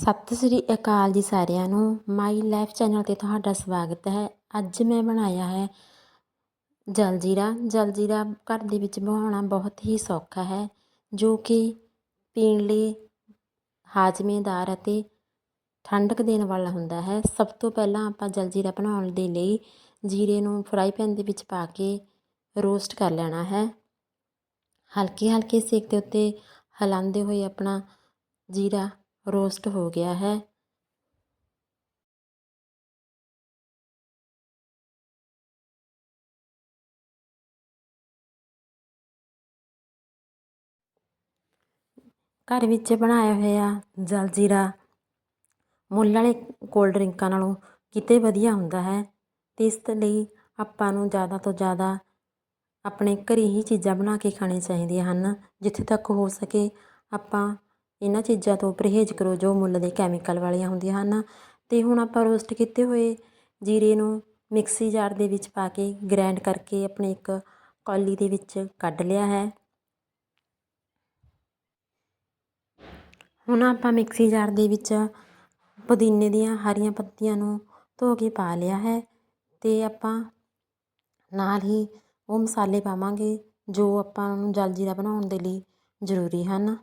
ਸਤਿ ਸ੍ਰੀ ਅਕਾਲ ਜੀ ਸਾਰਿਆਂ ਨੂੰ। ਮਾਈ ਲਾਈਫ ਚੈਨਲ ਤੇ ਤੁਹਾਡਾ ਸਵਾਗਤ ਹੈ। ਅੱਜ ਮੈਂ ਬਣਾਇਆ ਹੈ ਜਲਜੀਰਾ। ਜਲਜੀਰਾ ਘਰ ਦੇ ਵਿੱਚ ਬਣਾਉਣਾ ਬਹੁਤ ਹੀ ਸੌਖਾ ਹੈ, ਜੋ ਕਿ ਪੀਣ ਲਈ ਹਾਜ਼ਮੇਦਾਰ ਅਤੇ ਠੰਡਕ ਦੇਣ ਵਾਲਾ ਹੁੰਦਾ ਹੈ। ਸਭ ਤੋਂ ਪਹਿਲਾਂ ਆਪਾਂ ਜਲਜੀਰਾ ਬਣਾਉਣ ਦੇ ਲਈ ਜੀਰੇ ਨੂੰ ਫਰਾਈ ਪੈਨ ਦੇ ਵਿੱਚ ਪਾ ਕੇ ਰੋਸਟ ਕਰ ਲੈਣਾ ਹੈ। ਹਲਕੇ ਹਲਕੇ ਸੇਕ ਦੇ ਉੱਤੇ ਹਿਲਾਉਂਦੇ ਹੋਏ ਆਪਣਾ ਜੀਰਾ ਰੋਸਟ ਹੋ ਗਿਆ ਹੈ। ਘਰ ਵਿੱਚ ਬਣਾਇਆ ਹੋਇਆ ਜਲਜੀਰਾ ਮੁੱਲ ਵਾਲੇ ਕੋਲਡ ਡਰਿੰਕਾਂ ਨਾਲੋਂ ਕਿਤੇ ਵਧੀਆ ਹੁੰਦਾ ਹੈ। ਤੇ ਇਸ ਲਈ ਆਪਾਂ ਨੂੰ ਜ਼ਿਆਦਾ ਤੋਂ ਜ਼ਿਆਦਾ ਆਪਣੇ ਘਰੇ ਹੀ ਚੀਜ਼ਾਂ ਬਣਾ ਕੇ ਖਾਣੀਆਂ ਚਾਹੀਦੀਆਂ ਹਨ। ਜਿੱਥੇ ਤੱਕ ਹੋ ਸਕੇ ਆਪਾਂ ਇਹਨਾਂ ਚੀਜ਼ਾਂ ਤੋਂ ਪਰਹੇਜ਼ ਕਰੋ ਜੋ ਮੁੱਲ ਦੇ ਕੈਮੀਕਲ ਵਾਲੀਆਂ ਹੁੰਦੀਆਂ ਹਨ। ਅਤੇ ਹੁਣ ਆਪਾਂ ਰੋਸਟ ਕੀਤੇ ਹੋਏ ਜੀਰੇ ਨੂੰ ਮਿਕਸੀ ਜਾਰ ਦੇ ਵਿੱਚ ਪਾ ਕੇ ਗ੍ਰਾਈਂਡ ਕਰਕੇ ਆਪਣੇ ਇੱਕ ਕੌਲੀ ਦੇ ਵਿੱਚ ਕੱਢ ਲਿਆ ਹੈ। ਹੁਣ ਆਪਾਂ ਮਿਕਸੀ ਜਾਰ ਦੇ ਵਿੱਚ ਪੁਦੀਨੇ ਦੀਆਂ ਹਰੀਆਂ ਪੱਤੀਆਂ ਨੂੰ ਧੋ ਕੇ ਪਾ ਲਿਆ ਹੈ ਤੇ ਆਪਾਂ ਨਾਲ ਹੀ ਉਹ ਮਸਾਲੇ ਪਾਵਾਂਗੇ ਜੋ ਆਪਾਂ ਨੂੰ ਜਲਜੀਰਾ ਬਣਾਉਣ ਦੇ ਲਈ ਜ਼ਰੂਰੀ ਹਨ।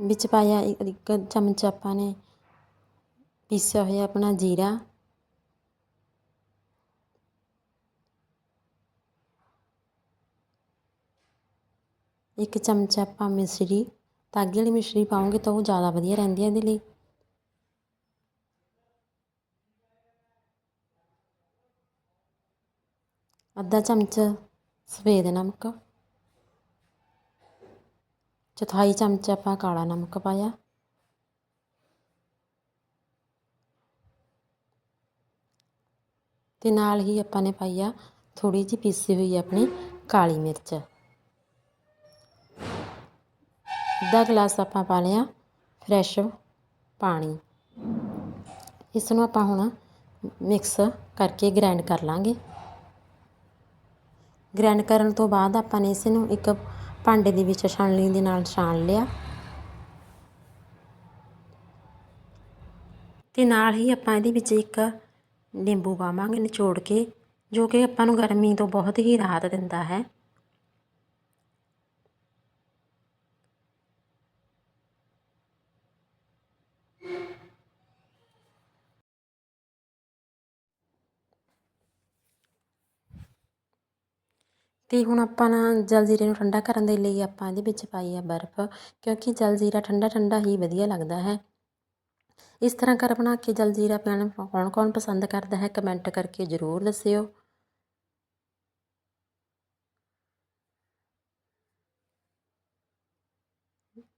ਵਿੱਚ ਪਾਇਆ ਇੱਕ ਚਮਚ ਆਪਾਂ ਨੇ ਪੀਸਿਆ ਹੋਇਆ ਆਪਣਾ ਜੀਰਾ। ਇੱਕ ਚਮਚ ਆਪਾਂ ਮਿਸ਼ਰੀ ਤਾਗੇ ਵਾਲੀ ਮਿਸ਼ਰੀ ਪਾਉਂਗੇ ਤਾਂ ਉਹ ਜ਼ਿਆਦਾ ਵਧੀਆ ਰਹਿੰਦੀ ਹੈ ਇਹਦੇ ਲਈ। ਅੱਧਾ ਚਮਚ ਸਫੇਦ ਨਮਕ। ਚੌਥਾਈ ਚਮਚ ਆਪਾਂ ਕਾਲਾ ਨਮਕ ਪਾਇਆ। ਤੇ ਨਾਲ ਹੀ ਆਪਾਂ ਨੇ ਪਾਈ ਆ ਥੋੜੀ ਜਿਹੀ ਪੀਸੀ ਹੋਈ ਆਪਣੀ ਕਾਲੀ ਮਿਰਚ। ਅੱਧਾ ਗਲਾਸ ਆਪਾਂ ਪਾ ਲਿਆ ਫਰੈਸ਼ ਪਾਣੀ। ਇਸ ਨੂੰ ਆਪਾਂ ਹੁਣ ਮਿਕਸ ਕਰਕੇ ਗ੍ਰਾਈਂਡ ਕਰ ਲਾਂਗੇ। ਗ੍ਰਾਈਂਡ ਕਰਨ ਤੋਂ ਬਾਅਦ ਆਪਾਂ ਨੇ ਇਸ ਨੂੰ ਇੱਕ ਭਾਂਡੇ ਦੇ ਵਿੱਚ ਛਾਣਨੀ ਦੇ ਨਾਲ ਛਾਣ ਲਿਆ। ਤੇ ਨਾਲ ਹੀ ਆਪਾਂ ਇਹਦੇ ਵਿੱਚ ਇੱਕ ਨਿੰਬੂ ਪਾਵਾਂਗੇ ਨਿਚੋੜ ਕੇ, ਜੋ ਕਿ ਆਪਾਂ ਨੂੰ ਗਰਮੀ ਤੋਂ ਬਹੁਤ ਹੀ ਰਾਹਤ ਦਿੰਦਾ ਹੈ। ਅਤੇ ਹੁਣ ਆਪਾਂ ਨਾ ਜਲਜੀਰੇ ਨੂੰ ਠੰਡਾ ਕਰਨ ਦੇ ਲਈ ਆਪਾਂ ਇਹਦੇ ਵਿੱਚ ਪਾਈ ਆ ਬਰਫ਼, ਕਿਉਂਕਿ ਜਲਜੀਰਾ ਠੰਡਾ ਠੰਡਾ ਹੀ ਵਧੀਆ ਲੱਗਦਾ ਹੈ। ਇਸ ਤਰ੍ਹਾਂ ਘਰ ਬਣਾ ਕੇ ਜਲਜੀਰਾ ਪੀਣਾ ਕੌਣ ਕੌਣ ਪਸੰਦ ਕਰਦਾ ਹੈ ਕਮੈਂਟ ਕਰਕੇ ਜ਼ਰੂਰ ਦੱਸਿਓ।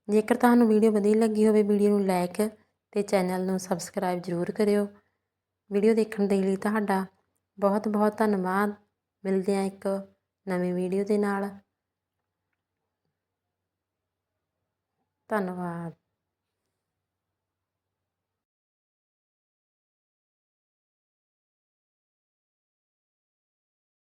ਜੇਕਰ ਤੁਹਾਨੂੰ ਵੀਡੀਓ ਵਧੀਆ ਲੱਗੀ ਹੋਵੇ ਵੀਡੀਓ ਨੂੰ ਲਾਈਕ ਤੇ ਚੈਨਲ ਨੂੰ ਸਬਸਕ੍ਰਾਈਬ ਜ਼ਰੂਰ ਕਰਿਓ। ਵੀਡੀਓ ਦੇਖਣ ਦੇ ਲਈ ਤੁਹਾਡਾ ਬਹੁਤ ਬਹੁਤ ਧੰਨਵਾਦ। ਮਿਲਦੇ ਆ ਇੱਕ ਨਵੀਂ ਵੀਡੀਓ ਦੇ ਨਾਲ। ਧੰਨਵਾਦ।